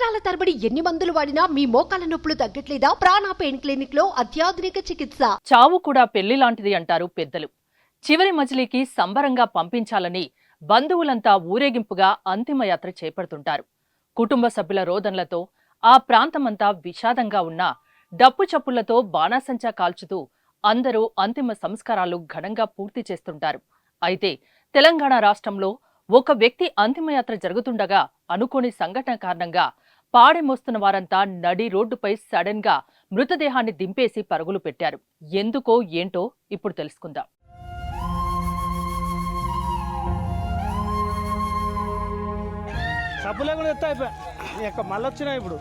సంవత్సరాల తరబడి ఎన్ని మందులు వాడినా మీ మోకాల నొప్పులు తగ్గట్లేదా? ప్రాణ పెయిన్ క్లినిక్లో అత్యాధునిక చికిత్స. చావు కూడా పెళ్ళి లాంటిది అంటారు పెద్దలు. చివరి మజిలీకి సంబరంగా పంపించాలని బంధువులంతా ఊరేగింపుగా అంతిమయాత్ర చేపడుతుంటారు. కుటుంబ సభ్యుల రోదనలతో ఆ ప్రాంతమంతా విషాదంగా ఉన్నా డప్పు చప్పులతో బాణాసంచా కాల్చుతూ అందరూ అంతిమ సంస్కారాలు ఘనంగా పూర్తి చేస్తుంటారు. అయితే తెలంగాణ రాష్ట్రంలో ఒక వ్యక్తి అంతిమయాత్ర జరుగుతుండగా అనుకోని సంఘటన కారణంగా పాడె మోస్తున్న వారంతా నడి రోడ్డుపై సడన్గా మృతదేహాన్ని దింపేసి పరుగులు పెట్టారు. ఎందుకో ఏంటో ఇప్పుడు తెలుసుకుందాం. సబ్బులే కూడా ఎత్తా అయిపోయా. ఇక మళ్ళీ వచ్చినాయి ఇప్పుడు.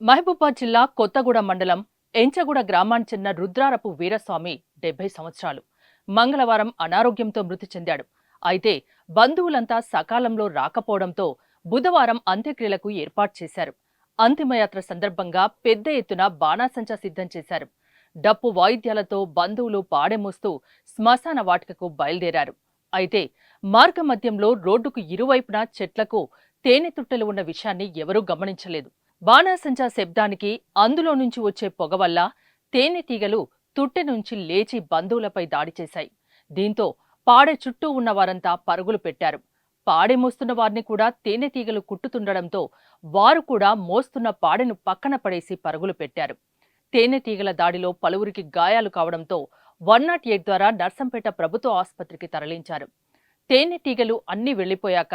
మహబూబాద్ జిల్లా కొత్తగూడెం మండలం ఎంచగూడ గ్రామానికి చెందిన రుద్రారపు వీరస్వామి డెబ్బై సంవత్సరాలు. మంగళవారం అనారోగ్యంతో మృతి చెందాడు. అయితే బంధువులంతా సకాలంలో రాకపోవడంతో బుధవారం అంత్యక్రియలకు ఏర్పాటు చేశారు. అంతిమయాత్ర సందర్భంగా పెద్ద ఎత్తున బాణాసంచా సిద్ధం చేశారు. డప్పు వాయిద్యాలతో బంధువులు పాడెమోస్తూ శ్మశాన వాటికకు బయలుదేరారు. అయితే మార్గమధ్యంలో రోడ్డుకు ఇరువైపున చెట్లకు తేనె తుట్టెలు ఉన్న విషయాన్ని ఎవరూ గమనించలేదు. బాణాసంచా శబ్దానికి అందులో నుంచి వచ్చే పొగ వల్ల తేనెటీగలు తుట్టె నుంచి లేచి బంధువులపై దాడి చేశాయి. దీంతో పాడె చుట్టూ ఉన్న వారంతా పరుగులు పెట్టారు. పాడె మోస్తున్న వారిని కూడా తేనెటీగలు కుట్టుతుండడంతో వారు కూడా మోస్తున్న పాడెను పక్కన పడేసి పరుగులు పెట్టారు. తేనెటీగల దాడిలో పలువురికి గాయాలు కావడంతో వన్ నాట్ ఎయిట్ ద్వారా నర్సంపేట ప్రభుత్వ ఆసుపత్రికి తరలించారు. తేనెటీగలు అన్ని వెళ్ళిపోయాక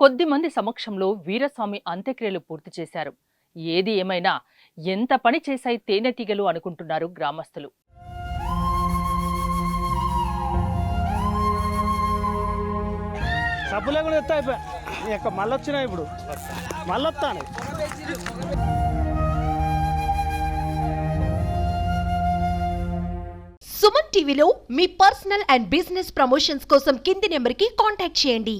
కొద్దిమంది సమక్షంలో వీరస్వామి అంత్యక్రియలు పూర్తి చేశారు. ఏది ఏమైనా ఎంత పని చేశాయి తేనెటీగలు అనుకుంటున్నారు గ్రామస్తులు. సబ్బులే కూడా ఎత్తా అయిపోయా. ఇక మళ్ళీ వచ్చినాయి ఇప్పుడు. మళ్ళీ వస్తాను సుమన్ టీవీలో మీ పర్సనల్ అండ్ బిజినెస్ ప్రమోషన్స్ కోసం కింది నెంబర్కి కాంటాక్ట్ చేయండి.